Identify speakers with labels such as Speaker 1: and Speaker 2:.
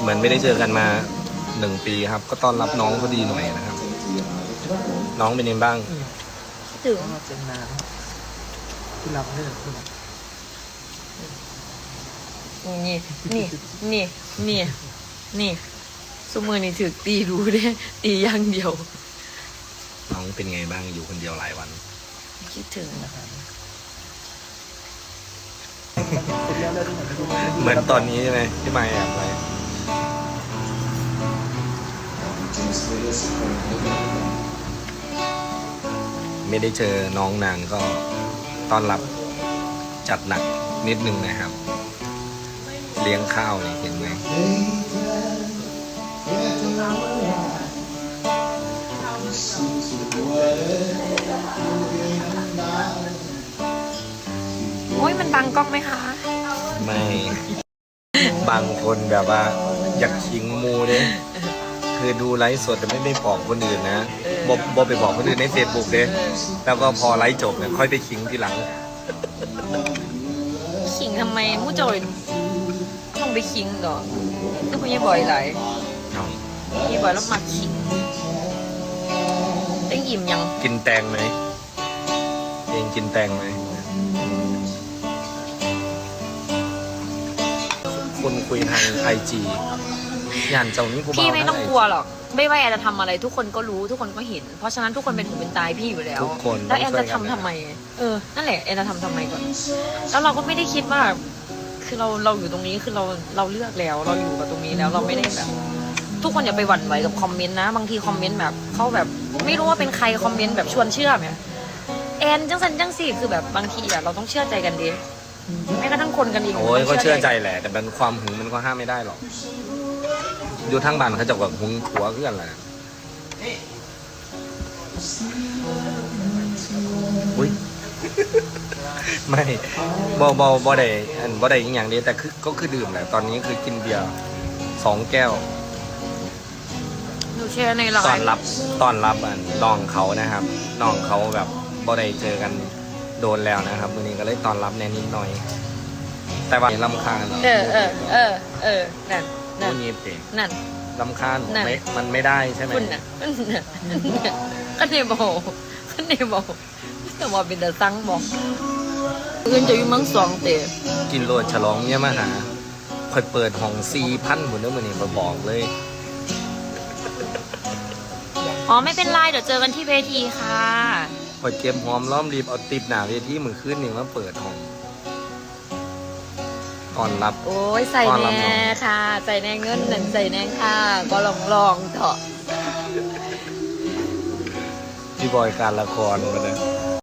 Speaker 1: เหมือนไม่ได้เจอกันมาหนึ่งปีครับ ก็ต้อนรับน้องก็ดีหน่อยนะครับ น้องเป็นยังไงบ้าง
Speaker 2: คิดถึง
Speaker 3: เราเจนนานที่เราเนี่ยคุณ
Speaker 2: นี่นี่นี่นี่นี่สมือนี่ถือตีรู้เด้ตีอย่างเดียว
Speaker 1: น้องเป็นไงบ้างอยู่คนเดียวหลายวัน
Speaker 2: คิดถึง
Speaker 1: เหมือนตอนนี้ใช่ไหมที่มาแอบไว้ ไม่ได้เจอน้องนานก็ต้อนรับจัดหนักนิดนึงนะครับ เลี้ยงข้าวนี่เห็นไหม
Speaker 2: โอ้ยมันบังกล้องไหมคะ
Speaker 1: ไม่ บางคนแบบว่า อยากขิงมูเนี่ย คือดูไลฟ์สดแต่ไม่ได้บอกคนอื่นนะบอบอไปบอกคนอื่นในเฟซบุ๊กเด้แล้วก็พอไลฟ์จบเนี่ยค่อยไปขิงทีหลัง
Speaker 2: ขิงทำไมมู่จอยต้องไปขิงดอกก็ไม่ใช่บ่อยหลายพี่บ่อยแล้วมักขิงเต้งอิ่มยัง
Speaker 1: กินแตงไหมเองกินแตงไหมคนคุยทางไอจี ย่านเจ้านี้กู
Speaker 2: พี่
Speaker 1: เบา
Speaker 2: ไม่
Speaker 1: นะ
Speaker 2: ต้องกลัวหรอก ไม่ว่าแอนจะทำอะไรทุกคนก็รู้ทุกคนก็เห็น เพราะฉะนั้นทุกคนเป็นหูเป็นตายพี่อยู่แล้ว
Speaker 1: ทุกคน
Speaker 2: แล้วแอน
Speaker 1: ต้
Speaker 2: จะ
Speaker 1: ง
Speaker 2: ทำ
Speaker 1: ช่วยกัน
Speaker 2: ทำไม เออ นั่นแหละแอนจะทำทำไมก่อน แล้วเราก็ไม่ได้คิดว่า คือเราเราอยู่ตรงนี้คือเราเราเลือกแล้ว เราอยู่กับตรงนี้แล้วเราไม่ได้แบบ ทุกคนอย่าไปหวั่นไหวกับคอมเมนต์นะ บางทีคอมเมนต์แบบเขาแบบไม่รู้ว่าเป็นใครคอมเมนต์แบบชวนเชื่อไหมแอนจังสันจังสี่คือแบบบางทีอะเราต้องเชื่อใจกันดีแม้กระทั่งคนกันเอง
Speaker 1: โอ้ย
Speaker 2: ต้ง
Speaker 1: ก็เชื่อใจแหละ แต่เป็นความหึงมันก็ห้ามไม่ได้หรอก อยู่ทางบ้านเขาจะแบบหึงผัวเพื่อนแหละอุ้ย ไม่บอบอบอได้อันบอได้อีกอย่างเดียวแต่คือก็คือดื่มแหละตอนนี้คือกินเบียร์สองแก้ว
Speaker 2: หนูแชร์ในไล
Speaker 1: ตอน
Speaker 2: น์
Speaker 1: รับตอนรับอันน้องเขานะครับน้องเขาแบบบ่ได้เจอกันโดนแล้วนะครับวันนี้ก็เลยตอนรับแน่นิดหน่อย แต่ว่าลำคาญ
Speaker 2: เออเออเออเออนั่น นั่
Speaker 1: พู
Speaker 2: น
Speaker 1: ดงี้เอง
Speaker 2: นั่น
Speaker 1: ลำคาญ
Speaker 2: นั่น
Speaker 1: ไม่มันไม่ได้ใช่ไหม
Speaker 2: คุณน่ะคุณน่ะก็เนบอกก็เนบอกแต่ว่าเป็นแต่ซังบอกเงินจะอยู่เมืองสองเตะ
Speaker 1: กินโลดฉลองเนี่ยมาหาคอยเปิดห้องซีพันหมดเนื้อมือนี่มาบอกเลย
Speaker 2: อ๋อไม่เป็นไรเดี๋ยวเจอกันที่เวทีค่ะ
Speaker 1: คอยเก็บหอมล้อมรีบเอาติบหนาเวทีมือขึ้นหนึ่งมาเปิดห้อง ตอนรับ
Speaker 2: โอ้ยใส่
Speaker 1: ต้อนรับ
Speaker 2: แน่
Speaker 1: น้อง
Speaker 2: ค่ะ ใส่แน่เงินนั่นใส่แน่ค่ะก็ลองลองเถอะ
Speaker 1: พี่บอยการละครมาเลย